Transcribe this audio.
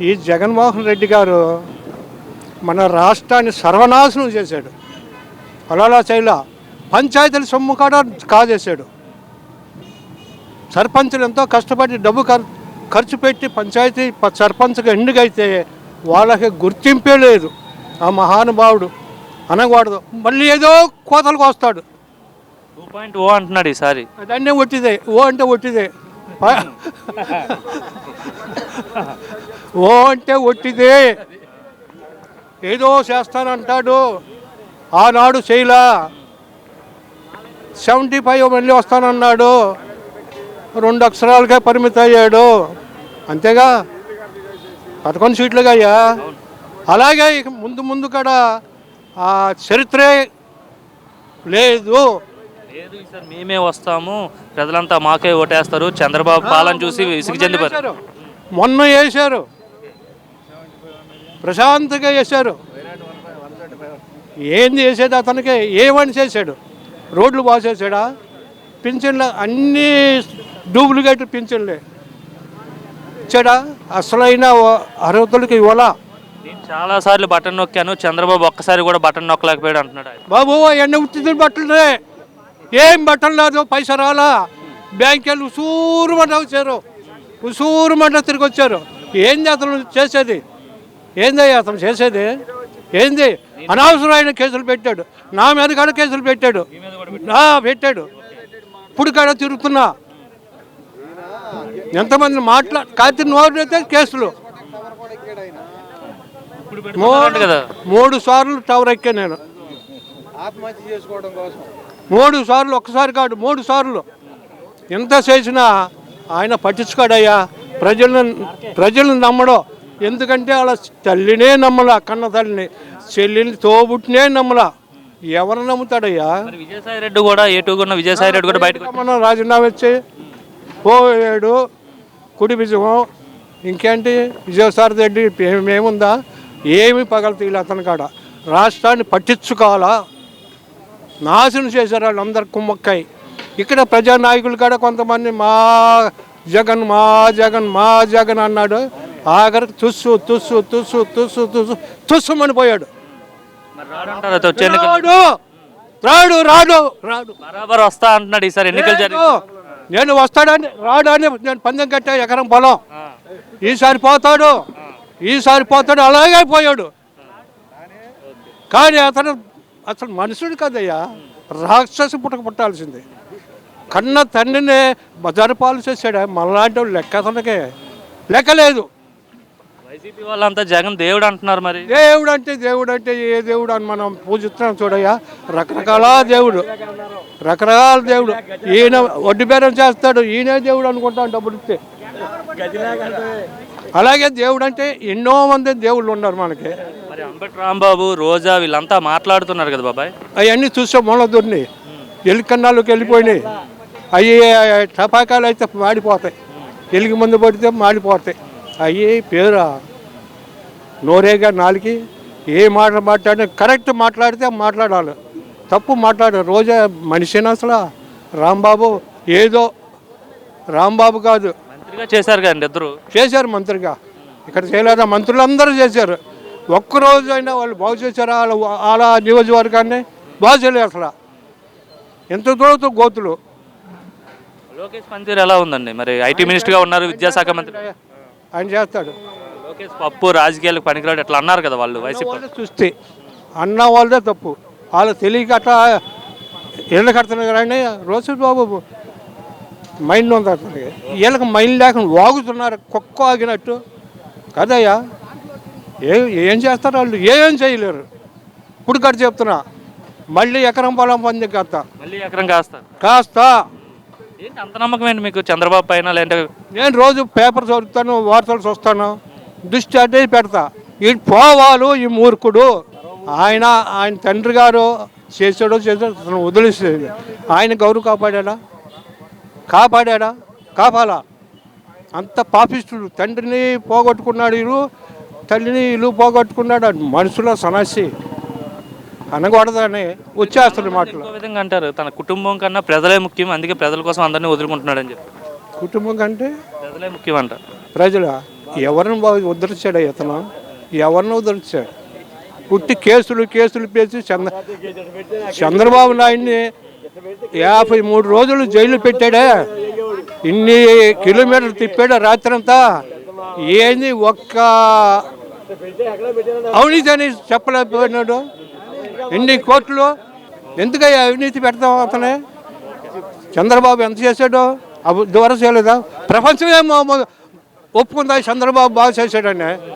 ఈ జగన్మోహన్ రెడ్డి గారు మన రాష్ట్రాన్ని సర్వనాశనం చేశాడు. అలా చైలా పంచాయతీల సొమ్ము కూడా కాజేశాడు. సర్పంచులు ఎంతో కష్టపడి డబ్బు ఖర్- ఖర్చు పెట్టి పంచాయతీ సర్పంచ్గా ఎన్నికైతే వాళ్ళకి గుర్తింపే లేదు. ఆ మహానుభావుడు అనకూడదు. మళ్ళీ ఏదో కోతలకు వస్తాడు. టూ పాయింట్ ఓ అంటున్నాడు ఈసారి. అదన్నీ ఒట్టిదే. ఓ అంటే ఒట్టిదే. ఓ అంటే ఒట్టిదే. ఏదో చేస్తానంటాడు. ఆనాడు చేయలా సెవెంటీ ఫైవ్ మళ్ళీ వస్తానన్నాడు. రెండు అక్షరాలకే పరిమితం అయ్యాడు. అంతేగా? పదకొండు సీట్లుగా అయ్యా? అలాగే ముందు ముందు కూడా ఆ చరిత్రే లేదు. లేదు సార్ మేమే వస్తాము. ప్రజలంతా మాకే ఓటేస్తారు. చంద్రబాబు పాలన చూసి విసిగి చెందిపోయారు. వేశారు. మొన్న వేశారు. ప్రశాంతంగా వేశారు ఏంది వేసేది అతనికి? ఏమని చేశాడు? రోడ్లు బాగు చేశాడా? పింఛన్లు అన్నీ డూప్లికేట్ పింఛన్లే. ఇచ్చాడా? అసలైన అర్హతలకు ఇవ్వాలా. చాలా సార్లు బటన్ నొక్కాను. చంద్రబాబు ఒక్కసారి కూడా బటన్ నొక్కలేకపోయాడు అంటున్నాడు బాబు అవన్నీ ఉత్తిది బట్టలే ఏం బట్టలు లేదు పైసా రాలా? బ్యాంక్ వెళ్ళి ఉసూరు మంట వచ్చారు. ఉసూరు మంట తిరిగి వచ్చారు. ఏంది అతను చేసేది? ఏంది అతను చేసేది? ఏంది? అనవసరమైన కేసులు పెట్టాడు. నా మీద కూడా కేసులు పెట్టాడు. నా పెట్టాడు. ఇప్పుడు కాడ తిరుగుతున్నా. ఎంతమంది మాట్లా కాతి నోరైతే కేసులు. మూడు సార్లు టవర్ ఎక్కా నేను. మూడు సార్లు ఒక్కసారి కాదు మూడు సార్లు. ఎంత చేసినా ఆయన పట్టించుకోడయ్యా. ప్రజలను ప్రజలను నమ్మడం. ఎందుకంటే వాళ్ళ తల్లినే నమ్మలా కన్న తల్లిని. చెల్లిని తోబుట్టినే నమ్మలా. ఎవరు నమ్ముతాడయ్యా? విజయసాయి రెడ్డి కూడా ఏటుగా ఉన్న విజయసాయి రెడ్డి కూడా బయటకు వచ్చి- మనం రాజీనామా ఇచ్చి. పోయాడు కుడి విజయం ఇంకేంటి? విజయసాయి రెడ్డి ఏం- ఏముందా ఏమి పగలతీయలే అతని కాడ. రాష్ట్రాన్ని పట్టించుకోవాలా? నాశనం చేశారు వాళ్ళందరు కుమ్మక్కాయి ఇక్కడ ప్రజానాయకులు కాడ కొంతమంది మా జగన్ మా జగన్ మా జగన్ అన్నాడు. ఆఖరికి తుస్సు తుస్సు తుస్సు తుస్సు తుస్సు తుస్సుమని పోయాడు. రాడు రాడు రాడు రాడు. బరాబర్ వస్తా అంటున్నాడు ఈసారి ఎన్నికలు జరిగి. నేను వస్తాడని రాడని నేను పందెం కట్టా ఎకరం పొలం. ఈసారి పోతాడు ఈసారి పోతాడు అలాగే పోయాడు. కానీ అతను అసలు మనుషుడు కదయ్యా. రాక్షసి పుట్టక పుట్టాల్సింది. కన్న తండ్రిని బజారు పాలు చేశాడు? మనలాంటి వాళ్ళు లెక్క అతనికే. లెక్క లేదు. వైసీపీ వాళ్ళంతా జగన్ దేవుడు అంటున్నారు మరి. దేవుడు అంటే దేవుడు అంటే ఏ దేవుడు అని మనం పూజిస్తున్నాం చూడయ్యా? రకరకాల దేవుడు. రకరకాల దేవుడు. ఈయన వడ్డీ బేరం చేస్తాడు ఈయనే దేవుడు అనుకుంటాం డబ్బులు ఇస్తే. అలాగే దేవుడు అంటే ఎన్నో మంది దేవుళ్ళు ఉన్నారు మనకి. మరి అంబటి రాంబాబు రోజా వీళ్ళంతా మాట్లాడుతున్నారు కదా బాబాయ్? అవన్నీ చూస్తే మొల దొరిని ఎలుకన్నాళ్ళకి వెళ్ళిపోయినాయి. అవి టపాకాయలు అయితే మాడిపోతాయి. ఎలికి ముందు పడితే మాడిపోతాయి. అవి పేరా? నోరేగా నాలుగు ఏ మాట మాట్లాడినా కరెక్ట్ మాట్లాడితే మాట్లాడాలి. తప్పు మాట్లాడ. రోజా మనిషిని అసలు? రాంబాబు ఏదో రాంబాబు కాదు. మంత్రిగా చేశారు కదండి ఇద్దరు. చేశారు మంత్రిగా. ఇక్కడ చేయలేదా? మంత్రులందరూ చేశారు. ఒక్కరోజు అయినా వాళ్ళు బాగు చేశారా? వాళ్ళ వాళ్ళ నియోజకవర్గాన్ని బాగు చేయలేదు అసలు. ఎంత దూరంతో గోతులు. లోకేష్ పనితీరు ఎలా ఉందండి? మరి ఐటీ మినిస్టర్గా ఉన్నారు విద్యాశాఖ మంత్రి. ఆయన చేస్తాడు. లోకేష్ పప్పు రాజకీయాలకు పనికిరాడు ఎట్లా అన్నారు కదా వాళ్ళు వైసీపీ. చూస్తే అన్న వాళ్ళదే తప్పు. వాళ్ళు తెలియక అట్లా ఇళ్ళ కడుతున్నారు కానీ రోజు బాబు మైండ్ ఉంది అతనికి. వీళ్ళకి మైండ్ లేకుండా వాగుతున్నారు కుక్క ఆగినట్టు. కదయ్యా? ఏ ఏం చేస్తారు వాళ్ళు? ఏం చేయలేరు. ఇప్పుడు కట్ చెప్తున్నా. మళ్ళీ ఎకరం పొలం పొంది కథ మళ్ళీ ఎకరం కాస్తారు కాస్త. ఏంటి అంత నమ్మకం ఏంటి మీకు చంద్రబాబు పైన లేదంటే నేను రోజు పేపర్ చదువుతాను వార్తలు చూస్తాను దృష్టి అదే పెడతా. ఈ పోవాలు ఈ మూర్ఖుడు. ఆయన ఆయన తండ్రి గారు చేసాడో చేసాడో వదిలేసేది. ఆయన గౌరవ కాపాడా కాపాడా కాపాలా? అంత పాపిస్తుడు తండ్రిని పోగొట్టుకున్నాడు ఇల్లు తల్లిని ఇల్లు పోగొట్టుకున్నాడు. మనుషుల సమస్య. అనకూడదని వచ్చేస్తుంది మాటలు విధంగా అంటారు. తన కుటుంబం కన్నా ప్రజలే ముఖ్యం అందుకే ప్రజల కోసం అందరినీ వదులుకుంటున్నాడు అని చెప్పి. కుటుంబం కంటే ప్రజలే ముఖ్యం అంట. ప్రజల ఎవరిని ఉద్ధరించాడు ఇతను? ఎవరిని ఉద్ధరించాడు? పుట్టి కేసులు కేసులు పేసి చంద్ర చంద్రబాబు నాయుడిని యాభై మూడు రోజులు జైలు పెట్టాడే? ఇన్ని కిలోమీటర్లు తిప్పాడు రాత్రంతా? ఏంది ఒక్క అవినీతి అని చెప్పలేకపోయినాడు. ఎన్ని కోట్లు? ఎందుకయ్యా అవినీతి పెడతాం అతనే? చంద్రబాబు ఎంత చేశాడో? అవి ద్వారా చేయలేదా? ప్రపంచమే ఒప్పుకుందా? చంద్రబాబు బాగా చేశాడని.